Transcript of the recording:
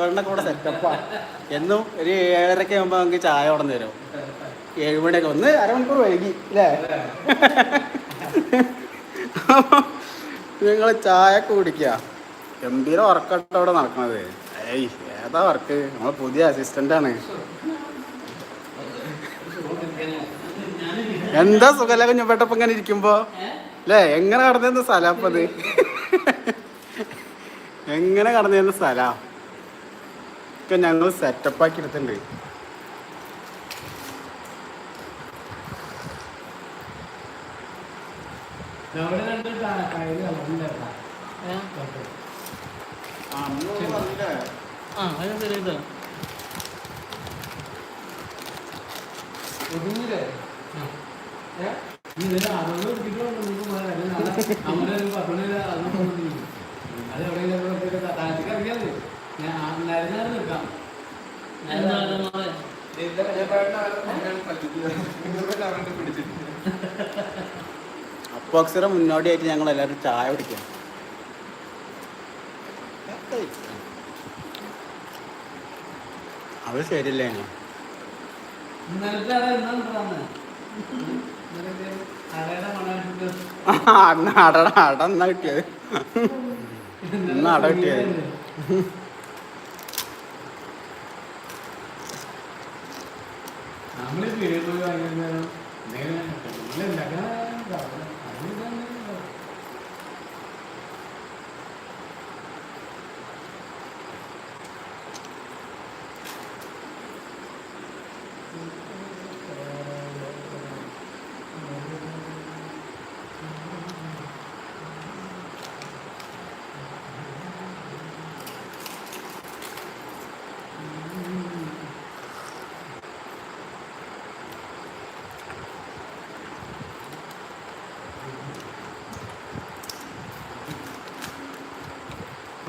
നൂറുപേണ്ണൊക്കെ കൂടെ സെറ്റപ്പാ. എന്നും ഒരു ഏഴരയ്ക്ക് ആകുമ്പോൾ നമുക്ക് ചായ ഉടന്ന് തരും. ഏഴുമണിയൊക്കെ ഒന്ന് അരമണിക്കൂർ വൈകി അല്ലേ നിങ്ങൾ ചായ ഒക്കെ കുടിക്കുക ഗംഭീര വർക്കൗട്ട് അവിടെ നടക്കണത്. ഏയ് ഏതാ വർക്ക് നമ്മളെ പുതിയ അസിസ്റ്റന്റ് ആണ്. എന്താ സുഖല കുഞ്ഞപ്പെട്ടപ്പോ ഇങ്ങനെ ഇരിക്കുമ്പോ? അല്ലേ എങ്ങനെ കടന്നിരുന്ന സ്ഥലം അപ്പൊ എങ്ങനെ കടന്നിരുന്ന സ്ഥലാ? ഒക്കെ ഞങ്ങൾ സെറ്റപ്പ് ആക്കി എടുത്തിട്ടുണ്ട്. അത് ഒതുങ്ങില്ലേ അതൊന്നും നമ്മുടെ എവിടെയെങ്കിലും താഴത്തേക്ക് അപ്പോക്സിറ മുന്നോടിയായിട്ട് ഞങ്ങൾ എല്ലാവരും ചായ കുടിക്കാം. അത് ശരിയല്ലേ? അട അട എന്നാ കിട്ടിയത്? ഇന്ന് അട കിട്ടിയത്. നമ്മൾ പീടികയിൽ പോയി വാങ്ങിക്കുന്നേരം എന്തെങ്കിലും നമ്മളുണ്ടാക്കാൻ